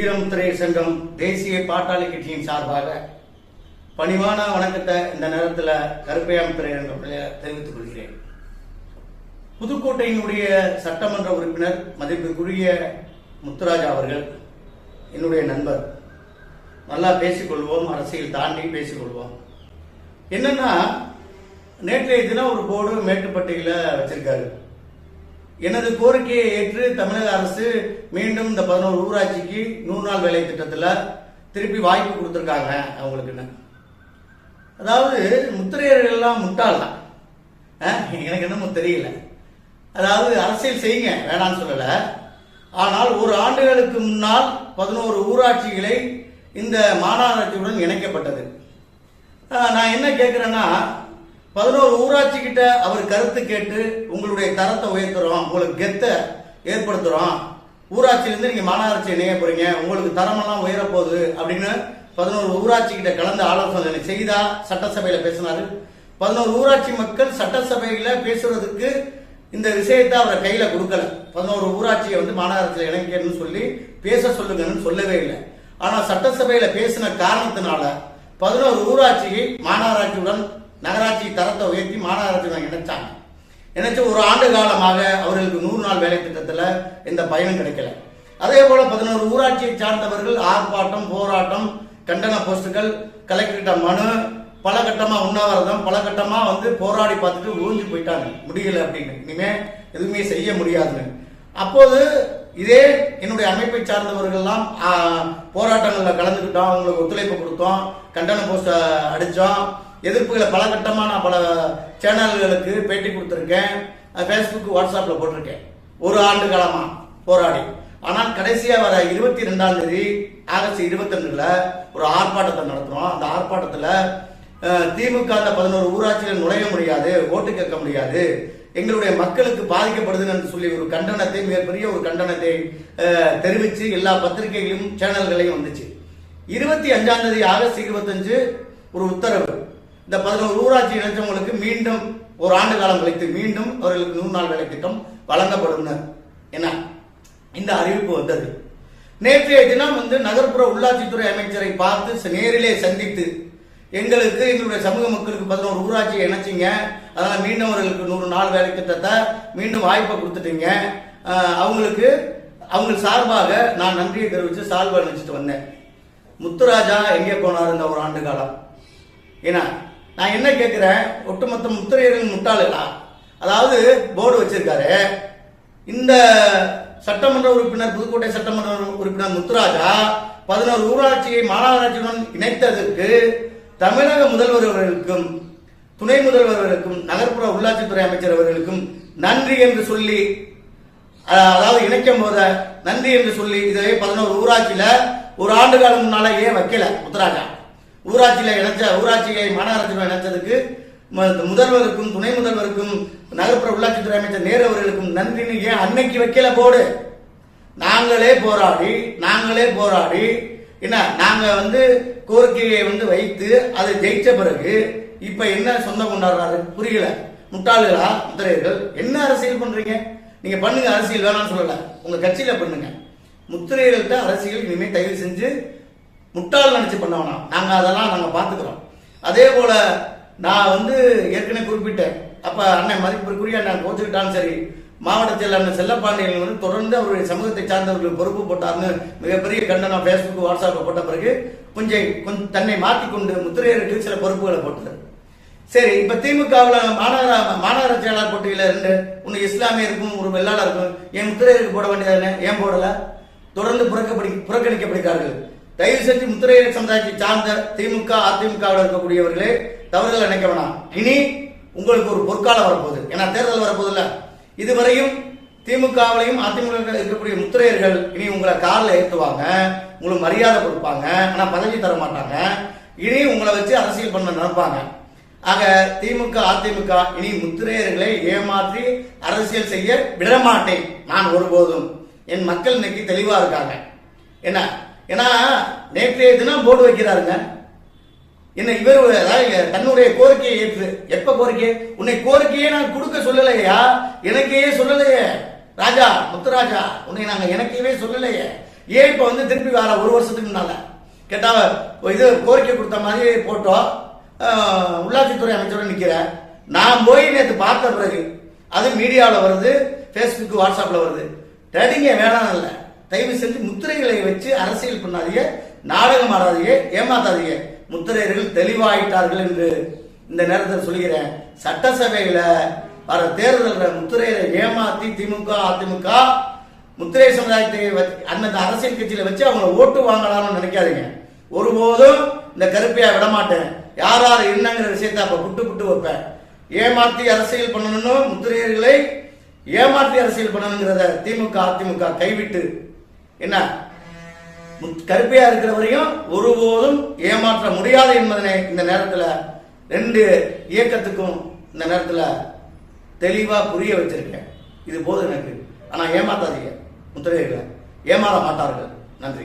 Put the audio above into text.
வீரமுத்திரை சங்கம் தேசிய பாட்டாளி கட்சியின் சார்பாக பணிவான வணக்கத்தை இந்த நேரத்தில் கருப்பையாமுத்திரை தெரிவித்துக் கொள்கிறேன். புதுக்கோட்டையினுடைய சட்டமன்ற உறுப்பினர் மதிப்புக்குரிய முத்துராஜா அவர்கள் என்னுடைய நண்பர். நல்லா பேசிக்கொள்வோம் அரசியல் தாண்டி பேசிக்கொள்வோம். என்னன்னா நேற்றைய தினம் ஒரு போர்டு மேட்டுப்பட்டியில் வச்சிருக்காரு. எனது கோரிக்கையை ஏற்று தமிழக அரசு மீண்டும் இந்த பதினோரு ஊராட்சிக்கு நூறு நாள் வேலை திட்டத்தில் திருப்பி வாய்ப்பு கொடுத்துருக்காங்க. அவங்களுக்குன்னு அதாவது முத்திரையர்கள் எல்லாம் முட்டாள் தான். எனக்கு என்னமோ தெரியல. அதாவது அரசியல் செய்யுங்க வேணாம்னு சொல்லலை. ஆனால் ஒரு ஆண்டுகளுக்கு முன்னால் பதினோரு ஊராட்சிகளை இந்த மாநகராட்சியுடன் இணைக்கப்பட்டது. நான் என்ன கேட்குறேன்னா பதினோரு ஊராட்சி கிட்ட அவர் கருத்து கேட்டு உங்களுடைய தரத்தை உயர்த்துறோம் உங்களுக்கு கெத்தை ஏற்படுத்துறோம். ஊராட்சியிலிருந்து நீங்க மாநகராட்சி இணைய போறீங்க உங்களுக்கு தரமெல்லாம் உயரப்போகுது போகுது அப்படின்னு பதினோரு ஊராட்சி கிட்ட கலந்து ஆலோசனை செய்தா சட்டசபையில பேசினாரு. பதினோரு ஊராட்சி மக்கள் சட்டசபையில பேசுறதுக்கு இந்த விஷயத்தை அவரை கையில கொடுக்கல. பதினோரு ஊராட்சியை வந்து மாநகராட்சியில் இணைக்கணும்னு சொல்லி பேச சொல்லுங்கன்னு சொல்லவே இல்லை. ஆனா சட்டசபையில பேசின காரணத்தினால பதினோரு ஊராட்சியை மாநகராட்சியுடன் நகராட்சி தரத்தை உயர்த்தி மாநகராட்சி இணைச்சாங்க. இணைச்சு ஒரு ஆண்டு காலமாக அவர்களுக்கு நூறு நாள் வேலை திட்டத்தில் எந்த பயனும் கிடைக்கல. அதே போல பதினோரு ஊராட்சியை சார்ந்தவர்கள் ஆர்ப்பாட்டம் போராட்டம் கண்டன போஸ்டுகள் கலெக்டர்கிட்ட மனு பல கட்டமாக உண்ணாவிரதம் பல கட்டமாக வந்து போராடி பார்த்துட்டு ஊஞ்சி போயிட்டாங்க. முடியல அப்படின்னு. இனிமே எதுவுமே செய்ய முடியாதுன்னு. அப்போது இதே என்னுடைய அமைப்பை சார்ந்தவர்கள்லாம் போராட்டங்களில் கலந்துக்கிட்டோம் அவங்களுக்கு ஒத்துழைப்பு கொடுத்தோம் கண்டன போஸ்டை அடித்தோம் எதிர்ப்புகளை பல கட்டமாக நான் பல சேனல்களுக்கு பேட்டி கொடுத்துருக்கேன். ஃபேஸ்புக் வாட்ஸ்அப்பில் போட்டிருக்கேன். ஒரு ஆண்டு காலமாக போராடி. ஆனால் கடைசியாக வர இருபத்தி ரெண்டாம் தேதி ஆகஸ்ட் இருபத்தி ஒரு ஆர்ப்பாட்டத்தை நடத்துகிறோம் அந்த ஆர்ப்பாட்டத்தில் திமுக அந்த பதினோரு ஊராட்சிகள் நுழைய முடியாது ஓட்டு கேட்க முடியாது. எங்களுடைய மக்களுக்கு பாதிக்கப்படுதுன்னு சொல்லி ஒரு கண்டனத்தை மிகப்பெரிய ஒரு கண்டனத்தை தெரிவித்து எல்லா பத்திரிகைகளையும் சேனல்களையும் வந்துச்சு. இருபத்தி அஞ்சாம் தேதி ஆகஸ்ட் இருபத்தஞ்சு ஒரு உத்தரவு. இந்த பதினோரு ஊராட்சி இணைச்சவங்களுக்கு மீண்டும் ஒரு ஆண்டு காலம் கழித்து மீண்டும் அவர்களுக்கு நூறு நாள் வேலை திட்டம் வழங்கப்படும் என்ன? இந்த அறிவிப்பு வந்தது. நேற்றைய தினம் வந்து நகர்ப்புற உள்ளாட்சித்துறை அமைச்சரை பார்த்து நேரிலே சந்தித்து எங்களுக்கு எங்களுடைய சமூக மக்களுக்கு பதினோரு ஊராட்சியை இணைச்சிங்க. அதனால மீண்டும் அவர்களுக்கு நூறு நாள் வேலை திட்டத்தை மீண்டும் வாய்ப்பை கொடுத்துட்டீங்க. அவங்களுக்கு அவங்க சார்பாக நான் நன்றியை தெரிவித்து சால்வை அணிச்சிட்டு வந்தேன். முத்துராஜா எங்கே போனார் இந்த ஒரு ஆண்டு காலம்? ஏன்னா நான் என்ன கேட்குறேன் ஒட்டுமொத்த முத்திரையர்கள் முட்டாளா அதாவது போர்டு வச்சிருக்காரு. இந்த சட்டமன்ற உறுப்பினர் புதுக்கோட்டை சட்டமன்ற உறுப்பினர் முத்துராஜா பதினோரு ஊராட்சியை மாநகராட்சியுடன் இணைத்ததற்கு தமிழக முதல்வர் அவர்களுக்கும் துணை முதல்வர் அவர்களுக்கும் நகர்ப்புற உள்ளாட்சித்துறை அமைச்சர் அவர்களுக்கும் நன்றி என்று சொல்லி அதாவது இணைக்கும் போத நன்றி என்று சொல்லி இதை பதினோரு ஊராட்சியில ஒரு ஆண்டு காலம் முன்னால ஏன் வைக்கல முத்துராஜா. ஊராட்சியில் இணைச்ச ஊராட்சியை மாநகராட்சியில் இணைச்சதுக்கு முதல்வருக்கும் துணை முதல்வருக்கும் நகர்ப்புற உள்ளாட்சித்துறை அமைச்சர் நேரு அவர்களுக்கும் நன்றின்னு ஏன் அன்னைக்கு வைக்கல போடு? நாங்களே போராடி நாங்களே போராடி என்ன நாங்க வந்து கோரிக்கையை வந்து வைத்து அதை ஜெயிச்ச பிறகு இப்ப என்ன சொந்தம் கொண்டாடுறாரு? புரியல. முட்டாள்களா? முத்திரையர்கள்? என்ன அரசியல் பண்றீங்க? நீங்க பண்ணுங்க அரசியல் வேணாம்னு சொல்லல. உங்க கட்சியில பண்ணுங்க. முத்திரையர்கள்ட்ட அரசியல் இனிமே தயவு செஞ்சு முட்டாள் நினச்சி பண்ணவனா? நாங்கள் அதெல்லாம் நாங்கள் பார்த்துக்குறோம் அதே போல் நான் வந்து ஏற்கனவே குறிப்பிட்டேன். அப்போ அண்ணன் மதிப்பிற்குரிய அண்ணன் கோச்சுக்கிட்டாலும் சரி மாவட்ட செயலாளர் செல்லப்பாண்டியன் வந்து தொடர்ந்து அவருடைய சமூகத்தை சார்ந்தவர்கள் பொறுப்பு போட்டார்னு மிகப்பெரிய கண்டனம் ஃபேஸ்புக் வாட்ஸ்அப்பில் போட்ட பிறகு கொஞ்சம் கொஞ்சம் தன்னை மாற்றிக்கொண்டு முத்திரையருக்கு சில பொறுப்புகளை போட்டார் சரி இப்ப திமுகவில் மாநகர மாநகர செயலாளர் போட்டியில் ரெண்டு ஒன்று இஸ்லாமியருக்கும் ஒரு வெள்ளாளருக்கும் என் முத்திரையருக்கு போட வேண்டியதானே ஏன் போடல? தொடர்ந்து புறக்கப்படி புறக்கணிக்கப்படுகிறார்கள். தயவு செஞ்சு முத்திரையர் சமுதாயத்தை சார்ந்த திமுக அதிமுகவில் இருக்கக்கூடியவர்களே தவறுகள் நினைக்க வேணாம். இனி உங்களுக்கு ஒரு பொற்காலம் வரப்போகுது. ஏன்னா தேர்தல் வரப்போகுதுல்ல. இதுவரையும் திமுகவிலையும் அதிமுக இருக்கக்கூடிய முத்திரையர்கள் இனி உங்களை காலில் ஏற்றுவாங்க. உங்களுக்கு மரியாதை கொடுப்பாங்க. ஆனா பதவி தர மாட்டாங்க. இனி உங்களை வச்சு அரசியல் பண்ண நினைப்பாங்க. ஆக திமுக அதிமுக இனி முத்திரையர்களை ஏமாற்றி அரசியல் செய்ய விடமாட்டேன். நான் ஒருபோதும். என் மக்கள் இன்னைக்கு தெளிவா இருக்காங்க. என்ன? ஏன்னா நேற்றைய தினம் போர்டு வைக்கிறாருங்க. என்ன இவர் தன்னுடைய கோரிக்கையை ஏற்று. எப்ப கோரிக்கை? உன்னை கோரிக்கையே நான் கொடுக்க சொல்லலையா? எனக்கே சொல்லலையே. ராஜா முத்துராஜா உன்னை நாங்க எனக்கே சொல்லலையே. ஏன் இப்போ வந்து திருப்பி வர ஒரு வருஷத்துக்கு முன்னால? கேட்டா இது கோரிக்கை கொடுத்த மாதிரி போட்டோம். உள்ளாட்சித்துறை அமைச்சரும் நிக்கிறேன் நான் போய் நேற்று பார்த்த பிறகு அது மீடியாவில் வருது ஃபேஸ்புக் வாட்ஸ்அப்பில் வருது. ட்ரேடிங்கே வேணாம் இல்லை. தயவு செஞ்சு முத்திரைகளை வச்சு அரசியல் பண்ணாதீங்க நாடகம் ஆடாதீங்க ஏமாத்தாதீங்க. முத்திரையர்கள் தெளிவாயிட்டார்கள் என்று இந்த நேரத்தில் சொல்கிறேன் சட்டசபையில வர தேர்தலில் முத்திரையரை ஏமாத்தி திமுக அதிமுக முத்திரை சமுதாயத்தை வச்சு- அந்தந்த அரசியல் கட்சியில வச்சு அவங்க ஓட்டு வாங்கலாம்னு நினைக்காதீங்க. ஒருபோதும் இந்த கருப்பையா விட மாட்டேன் யார் யார் என்னங்கிற விஷயத்தை அப்ப புட்டு புட்டு வைப்பேன். ஏமாத்தி அரசியல் பண்ணணும்னு முத்திரையர்களை ஏமாற்றி அரசியல் பண்ணணுங்கிறத திமுக அதிமுக கைவிட்டு என்ன? முத்- கருப்பையா இருக்கிற வரையும் ஒருபோதும் ஏமாற்ற முடியாது என்பதனை இந்த நேரத்துல ரெண்டு இயக்கத்துக்கும் இந்த நேரத்துல தெளிவா புரிய வச்சிருக்கேன். இது போதும் எனக்கு. ஆனா ஏமாத்தாதீங்க. முத்திரையர்களை ஏமாற மாட்டார்கள். நன்றி.